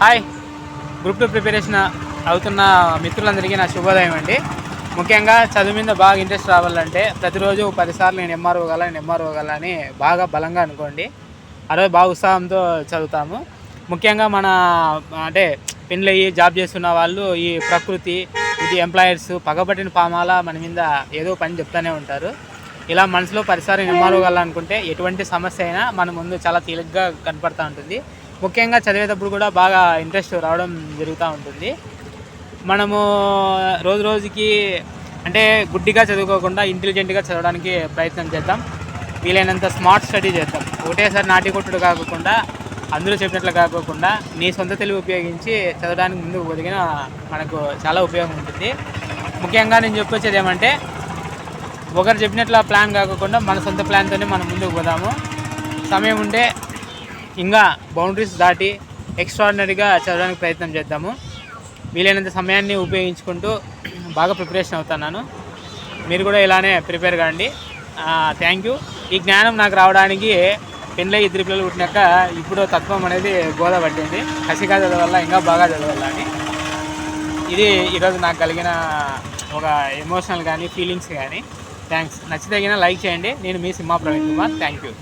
Hi. Group two preparation అవుతున్న మిత్రులందరికీ నా శుభోదయం అండి. ముఖ్యంగా చదువు మీద బాగా ఇంట్రెస్ట్ రావాలంటే ప్రతిరోజు పదిసార్లు నేను ఎంఆర్ఓ గల నేను ఎంఆర్ఓ గల అని బాగా బలంగా అనుకోండి. ఆ రోజు బాగా ఉత్సాహంతో చదువుతాము. ముఖ్యంగా మన అంటే పెళ్ళి అయ్యి జాబ్ చేస్తున్న వాళ్ళు ఈ ప్రకృతి ఇది ఎంప్లాయర్స్ పగబట్టిన పామాల మన మీద ఏదో పని చెప్తూనే ఉంటారు. ఇలా మనసులో పరిసారం నిమ్మారుగలనుకుంటే ఎటువంటి సమస్య అయినా మన ముందు చాలా తేలిగ్గా కనపడుతూ ఉంటుంది. ముఖ్యంగా చదివేటప్పుడు కూడా బాగా ఇంట్రెస్ట్ రావడం జరుగుతూ ఉంటుంది. మనము రోజు రోజుకి అంటే గుడ్డిగా చదువుకోకుండా ఇంటెలిజెంట్గా చదవడానికి ప్రయత్నం చేద్దాం. వీలైనంత స్మార్ట్ స్టడీ చేద్దాం. ఒకటేసారి నాటి కొట్టుడు కాకుండా అందరూ చెప్పినట్లు కాకోకుండా నీ సొంత తెలివి ఉపయోగించి చదవడానికి ముందుకు పొదిగిన మనకు చాలా ఉపయోగం ఉంటుంది. ముఖ్యంగా నేను చెప్పొచ్చేది ఏమంటే ఒకరు చెప్పినట్లు ప్లాన్ కాకుండా మన సొంత ప్లాన్తోనే మనం ముందుకు పోదాము. సమయం ఉంటే ఇంకా బౌండరీస్ దాటి ఎక్స్ట్రాడినరీగా చదవడానికి ప్రయత్నం చేద్దాము. వీలైనంత సమయాన్ని ఉపయోగించుకుంటూ బాగా ప్రిపరేషన్ అవుతున్నాను. మీరు కూడా ఇలానే ప్రిపేర్ కాండి. థ్యాంక్ యూ ఈ జ్ఞానం నాకు రావడానికి పెళ్ళై ఇద్దరు పిల్లలు పుట్టినాక ఇప్పుడు తత్వం అనేది బోధ పట్టింది. కసిగా చదవాల ఇంకా బాగా చదవాలని ఇది ఈరోజు నాకు కలిగిన ఒక ఎమోషనల్ కానీ ఫీలింగ్స్ కానీ థ్యాంక్స్ నచ్చితే లైక్ చేయండి. నేను మీ సింహా ప్రవీణ్ కుమార్. Thank you